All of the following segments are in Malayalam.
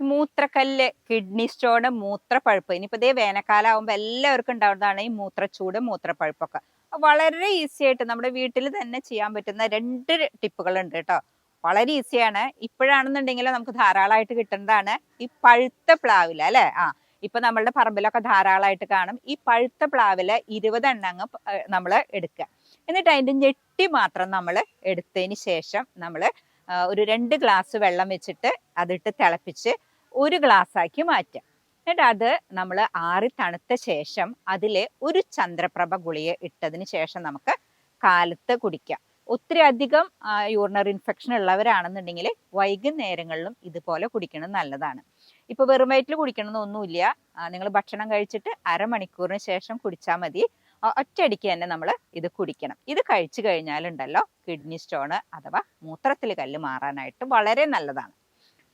മൂത്രക്കല്ല് കിഡ്നി സ്റ്റോണ് മൂത്രപ്പഴുപ്പ്. ഇനിയിപ്പോ ഇതേ വേനൽക്കാലം ആകുമ്പോൾ എല്ലാവർക്കും ഉണ്ടാവുന്നതാണ് ഈ മൂത്രച്ചൂട് മൂത്രപ്പഴുപ്പൊക്കെ. വളരെ ഈസി ആയിട്ട് നമ്മുടെ വീട്ടിൽ തന്നെ ചെയ്യാൻ പറ്റുന്ന രണ്ട് ടിപ്പുകളുണ്ട് കേട്ടോ. വളരെ ഈസിയാണ് ഇപ്പോഴാണെന്നുണ്ടെങ്കിൽ നമുക്ക് ധാരാളമായിട്ട് കിട്ടുന്നതാണ് ഈ പഴുത്ത പ്ലാവില അല്ലേ? ആ ഇപ്പൊ നമ്മളുടെ പറമ്പിലൊക്കെ ധാരാളമായിട്ട് കാണും. ഈ പഴുത്ത പ്ലാവിൽ ഇരുപത് എണ്ണങ്ങ് നമ്മൾ എടുക്കുക. എന്നിട്ട് അതിന്റെ ഞെട്ടി മാത്രം നമ്മൾ എടുത്തതിന് ശേഷം നമ്മൾ ഒരു രണ്ട് ഗ്ലാസ് വെള്ളം വെച്ചിട്ട് അതിട്ട് തിളപ്പിച്ച് ഒരു ഗ്ലാസ് ആക്കി മാറ്റുക എന്നിട്ട് അത് നമ്മൾ ആറി തണുത്ത ശേഷം അതിൽ ഒരു ചന്ദ്രപ്രഭ ഗുളിക ഇട്ടതിന് ശേഷം നമുക്ക് കാലത്ത് കുടിക്കാം. ഒത്തിരി അധികം യൂറിനറി ഇൻഫെക്ഷൻ ഉള്ളവരാണെന്നുണ്ടെങ്കിൽ വൈകുന്നേരങ്ങളിലും ഇതുപോലെ കുടിക്കുന്നത് നല്ലതാണ്. ഇപ്പോൾ വെറും വയറ്റിൽ കുടിക്കണമെന്നൊന്നുമില്ല നിങ്ങൾ ഭക്ഷണം കഴിച്ചിട്ട് അരമണിക്കൂറിന് ശേഷം കുടിച്ചാൽ മതി. ഒറ്റയടിക്ക് തന്നെ നമ്മൾ ഇത് കുടിക്കണം. ഇത് കഴിച്ചു കഴിഞ്ഞാലുണ്ടല്ലോ കിഡ്നി സ്റ്റോണ് അഥവാ മൂത്രത്തിൽ കല്ല് മാറാനായിട്ട് വളരെ നല്ലതാണ്.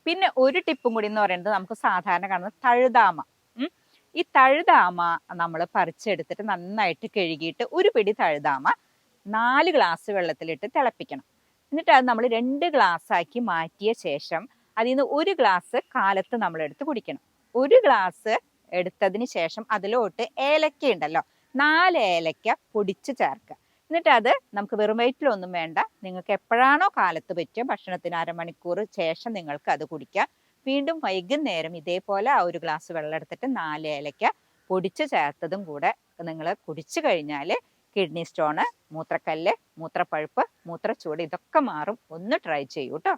പിന്നെ ഒരു ടിപ്പും കൂടി എന്ന് പറയുന്നത് നമുക്ക് സാധാരണ കാണുന്നത് തഴുതാമ. ഈ തഴുതാമ നമ്മൾ പറിച്ചെടുത്തിട്ട് നന്നായിട്ട് കഴുകിയിട്ട് ഒരു പിടി തഴുതാമ നാല് ഗ്ലാസ് വെള്ളത്തിലിട്ട് തിളപ്പിക്കണം. എന്നിട്ട് അത് നമ്മൾ രണ്ട് ഗ്ലാസ് ആക്കി മാറ്റിയ ശേഷം അതിൽ നിന്ന് ഒരു ഗ്ലാസ് കാലത്ത് നമ്മൾ എടുത്ത് കുടിക്കണം. ഒരു ഗ്ലാസ് എടുത്തതിന് ശേഷം അതിലോട്ട് ഏലക്ക ഉണ്ടല്ലോ നാല് ഏലക്ക പൊടിച്ച് ചേർക്കുക. എന്നിട്ട് അത് നമുക്ക് വെറും വയറ്റിലൊന്നും വേണ്ട. നിങ്ങൾക്ക് എപ്പോഴാണോ കാലത്ത് പറ്റുക ഭക്ഷണത്തിന് അരമണിക്കൂർ ശേഷം നിങ്ങൾക്ക് അത് കുടിക്കാം. വീണ്ടും വൈകുന്നേരം ഇതേപോലെ ആ ഒരു ഗ്ലാസ് വെള്ളം എടുത്തിട്ട് നാല് ഏലക്ക പൊടിച്ച് ചേർത്തതും കൂടെ നിങ്ങൾ കുടിച്ചു കഴിഞ്ഞാൽ കിഡ്നി സ്റ്റോണ് മൂത്രക്കല്ല് മൂത്രപ്പഴുപ്പ് മൂത്രച്ചൂട് ഇതൊക്കെ മാറും. ഒന്ന് ട്രൈ ചെയ്യൂ കേട്ടോ